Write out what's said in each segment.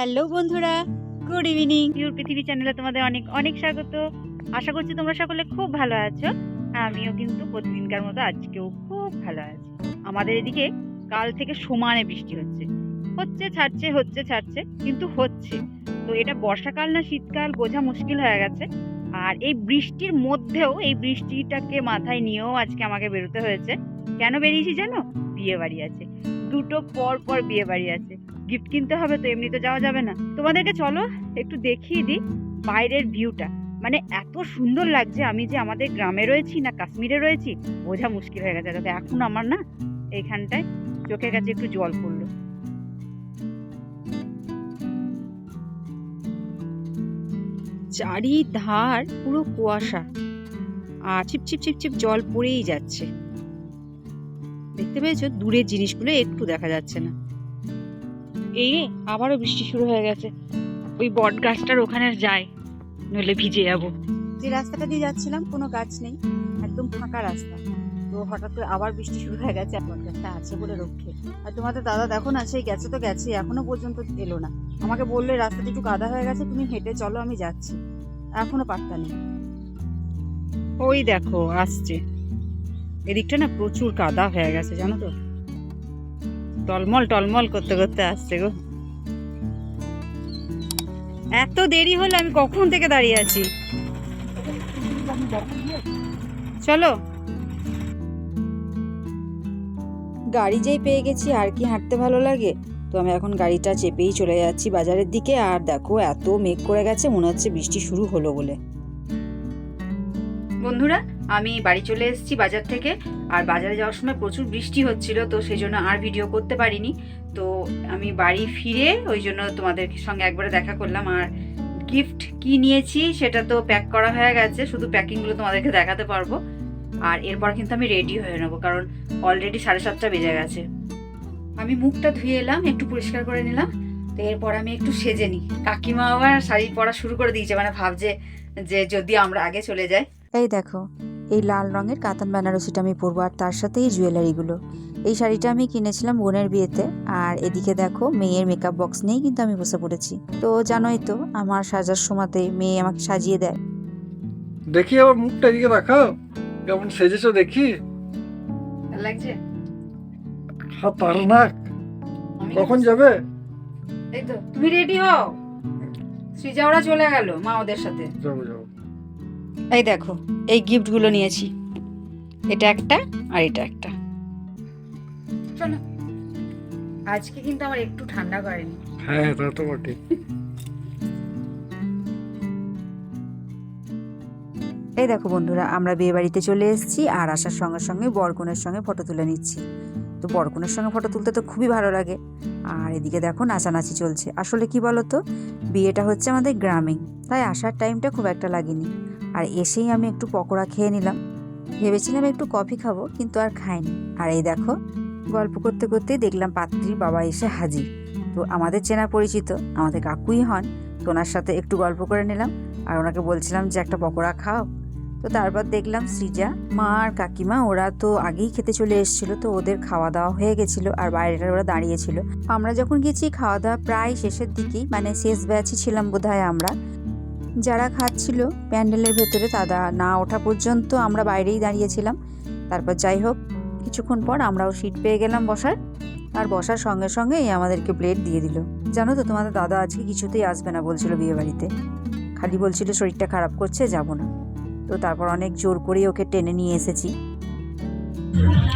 Hello বন্ধুরা good evening pure পৃথিবী চ্যানেলে তোমাদের অনেক অনেক স্বাগত। আশা করছি তোমরা সকলে খুব ভালো আছো। আমিও কিন্তু প্রতিদিনকার মতো আজকেও খুব ভালো আছি। আমাদের এদিকে কাল থেকে সমানে বৃষ্টি হচ্ছে। হচ্ছে, ছাড়ছে হচ্ছে, ছাড়ছে, কিন্তু হচ্ছে। তো এটা বর্ষাকাল না শীতকাল বোঝা মুশকিল হয়ে গেছে। আর এই বৃষ্টির মধ্যেও এই বৃষ্টিটাকে মাথায় নিয়েও আজকে আমাকে বেরোতে হয়েছে। কেন বেরিয়েছি জানো? বিয়ে বাড়ি আছে। দুটো পর পর বিয়ে বাড়ি আছে। গিফট কিনতে হবে তো এমনি তো যাওয়া যাবে না। তোমাদেরকে চলো, একটু দেখিয়ে দিই বাইরের ভিউটা মানে এত সুন্দর লাগছে, আমি যে আমাদের গ্রামে রয়েছি না কাশ্মীরে রয়েছি, বোঝা মুশকিল হয়ে গেছে। তবে এখন আমার না এইখানটায় চোখের কাছে একটু জল পড়ল। চারিধার পুরো কুয়াশা আর ছিপ ছিপ ছিপ ছিপ জল পড়েই যাচ্ছে। দেখতে পেয়েছ? দূরের জিনিসগুলো একটু দেখা যাচ্ছে না। এই আবারও বৃষ্টি শুরু হয়ে গেছে। ওই বট গাছটার ওখানে যাই, নইলে ভিজে যাব। যে রাস্তাটা দিয়ে যাচ্ছিলাম, কোনো গাছ নেই, একদম ফাঁকা রাস্তা। তো হঠাৎ করে আবার বৃষ্টি শুরু হয়ে গেছে বট গাছটা আছে বলে রক্ষে। আর তোমাদের দাদা দেখো না, সেই গেছে তো গেছে, এখনও পর্যন্ত এলো না। আমাকে বললে রাস্তাটা একটু কাদা হয়ে গেছে, তুমি হেঁটে চলো, আমি যাচ্ছি। এখনও পাত্তা নেই। ওই দেখো, আসছে। এদিকটা না প্রচুর কাদা হয়ে গেছে, জানো তো? টলমল টলমল করতে করতে আসছে গো। এত দেরি হলো আমি কখন থেকে দাঁড়িয়ে আছি? চলো। গাড়ি যেই পেয়ে গেছি আর কি হাঁটতে ভালো লাগে? তো আমি এখন গাড়িটা চেপেই চলে যাচ্ছি বাজারের দিকে আর দেখো এত মেঘ করে গেছে মনে হচ্ছে বৃষ্টি শুরু হলো বলে। বন্ধুরা আমি বাড়ি চলে এসেছি বাজার থেকে, আর বাজারে যাওয়ার সময় প্রচুর বৃষ্টি হচ্ছিল, তো সেই জন্য আর ভিডিও করতে পারিনি। তো আমি বাড়ি ফিরে ওই জন্য তোমাদের সঙ্গে একবারে দেখা করলাম। আর গিফট কি নিয়েছি সেটা তো প্যাক করা হয়ে গেছে, শুধু প্যাকিংগুলো তোমাদেরকে দেখাতে পারব। আর এরপর কিন্তু আমি রেডি হয়ে নেব, কারণ অলরেডি সাড়ে সাতটা বেজে গেছে। আমি মুখটা ধুয়ে এলাম, একটু পরিষ্কার করে নিলাম, তো এরপর আমি একটু সেজে নিই। কাকিমা আবার শাড়ি পরা শুরু করে দিয়েছে মানে ভাবছে যে যদি আমরা আগে চলে যাই। এই দেখো এই লাল রঙের কাতান বেনারসিটা আমি পরবো আর তার সাথে এই জুয়েলারিগুলো। এই শাড়িটা আমি কিনেছিলাম বোনের বিয়েতে আর এদিকে দেখো মেয়ের মেকআপ বক্স নিয়েই কিন্তু আমি বসে পড়েছি। তো জানোই তো আমার সাজার সময়তে মেয়ে আমাকে সাজিয়ে দেয়। দেখি আমার মুখটা এদিকে দেখাও। কেমন সেজেছো দেখি। লাগছে? খতরনাক আমি- কখন যাবে? এই তো তুমি রেডি হও? সৃজা ওরা চলে গেল মা ওদের সাথে। যাব যাব। এই দেখো। গিফটগুলো নিয়েছি। এটা একটা আর এটা একটা। চলো আজকে কিন্তু আমার একটু ঠান্ডা করেনি। হ্যাঁ তা তো বটে এই দেখো বন্ধুরা আমরা বিয়ে বাড়িতে চলে এসেছি আর আসার সঙ্গে সঙ্গে বরকনের সঙ্গে ফটো তুলে নিচ্ছি। তো বরকনের সঙ্গে ফটো তুলতে তো খুবই ভালো লাগে। আর এদিকে দেখো নাচানাচি চলছে। আসলে কি বলো তো বিয়েটা হচ্ছে আমাদের গ্রামে তাই আসার টাইমটা খুব একটা লাগেনি। আর এসেই আমি একটু পকোড়া খেয়ে নিলাম। ভেবেছিলাম একটু কফি খাব, কিন্তু আর খাইনি। আর এই দেখো, গল্প করতে করতে দেখলাম পাত্রীর বাবা এসে হাজির। তো আমাদের চেনা পরিচিত, আমাদের কাকুই হন, তো ওনার সাথে একটু গল্প করে নিলাম। আর ওনাকে বলছিলাম যে, একটা পকোড়া খাও। তো তারপর দেখলাম সৃজা মা আর কাকিমা, ওরা তো আগেই খেতে চলে এসেছিল, তো ওদের খাওয়া দাওয়া হয়ে গেছিল আর বাইরেটা ওরা দাঁড়িয়েছিল আমরা যখন গেছি খাওয়া দাওয়া প্রায় শেষের দিকেই মানে শেষ ব্যাচই ছিলাম বোধহয় আমরা। যারা খাচ্ছিল প্যান্ডেলের ভেতরে তারা না ওঠা পর্যন্ত আমরা বাইরেই দাঁড়িয়েছিলাম। তারপর যাই হোক কিছুক্ষণ পর আমরাও সিট পেয়ে গেলাম বসার। আর বসার সঙ্গে সঙ্গেই আমাদেরকে প্লেট দিয়ে দিল। জানো তো তোমাদের দাদা আজকে কিছুতেই আসবে না বলছিল বিয়ে বাড়িতে খালি বলছিল শরীরটা খারাপ করছে যাব না। তো তারপর অনেক জোর করে ওকে টেনে নিয়ে এসেছি।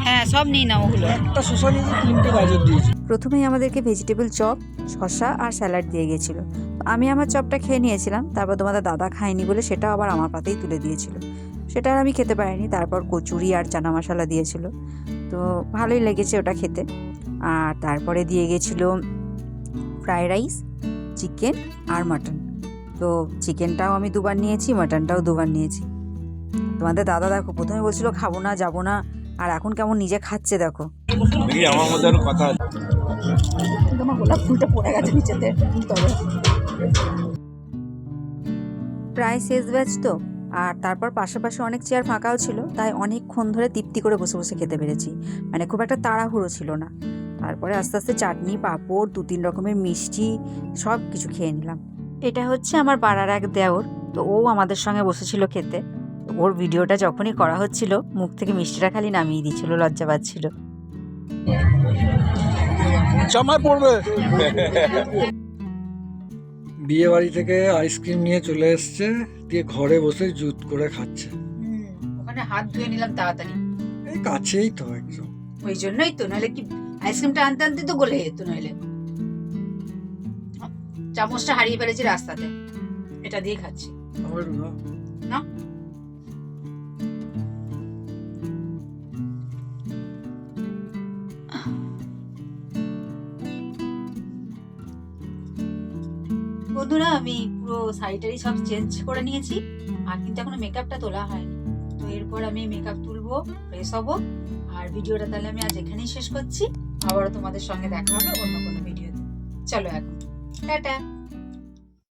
হ্যাঁ সব নিয়ে নাও ওগুলো। একটা শশা নিয়ে তিনটে গাজর দিয়েছি। প্রথমেই আমাদেরকে ভেজিটেবল চপ শসা আর স্যালাড দিয়ে গেছিল। আমি আমার চপটা খেয়ে নিয়েছিলাম তারপর তোমাদের দাদা খায়নি বলে সেটাও আবার আমার পাতেই তুলে দিয়েছিল। সেটা আর আমি খেতে পারিনি তারপর কচুরি আর চানা মশলা দিয়েছিল। তো ভালোই লেগেছে ওটা খেতে। আর তারপরে দিয়ে গেছিল ফ্রাইড রাইস চিকেন আর মাটন। তো চিকেনটাও আমি দুবার নিয়েছি মাটনটাও দুবার নিয়েছি। তোমাদের দাদা দেখো প্রথমে বলছিল খাব না যাব না আর এখন কেমন নিজে খাচ্ছে দেখো। আমার মধ্যে কথা গোলাপ ফুলটা পড়ে গেছে নিচেতে তবে। প্রায় শেষ ব্যাচ তো, আর তারপর পাশাপাশি অনেক চেয়ার ফাঁকাও ছিল, তাই অনেকক্ষণ ধরে তৃপ্তি করে বসে বসে খেতে পেরেছি। মানে খুব একটা তাড়াহুড়ো ছিল না। তারপরে আস্তে আস্তে চাটনি, পাঁপড়, দু তিন রকমের মিষ্টি সব কিছু খেয়ে নিলাম। এটা হচ্ছে আমার পাড়ার এক দেওর, তো ও আমাদের সঙ্গে বসেছিল খেতে। ওর ভিডিওটা যখনই করা হচ্ছিল, মুখ থেকে মিষ্টিটা খালি নামিয়ে দিচ্ছিল লজ্জা পাচ্ছিল। জামায় পড়বে। বিয়ে বাড়ি থেকে আইসক্রিম নিয়ে চলে এসছে দিয়ে ঘরে বসে জুত করে খাচ্ছে। ওখানে হাত ধুয়ে নিলাম তাড়াতাড়ি। এই কাছেই তো একদম। ওই জন্যই তো নাহলে কি আইসক্রিমটা আনতে আনতে তো গলে যেত নইলে চামচটা হারিয়ে ফেলেছি রাস্তাতে এটা দিয়ে খাচ্ছি। আমার বন্ধুরা, আমি পুরো শাড়িটারি সব চেঞ্জ করে নিয়েছি, আর কিন্তু এখনও মেকআপটা তোলা হয়নি। তো এরপর আমি মেকআপ তুলবো ফ্রেশ হব, আর ভিডিওটা তাহলে আমি আজ এখানেই শেষ করছি। আবারও তোমাদের সঙ্গে দেখা হবে অন্য কোনো ভিডিওতে। চলো এখন। টাটা!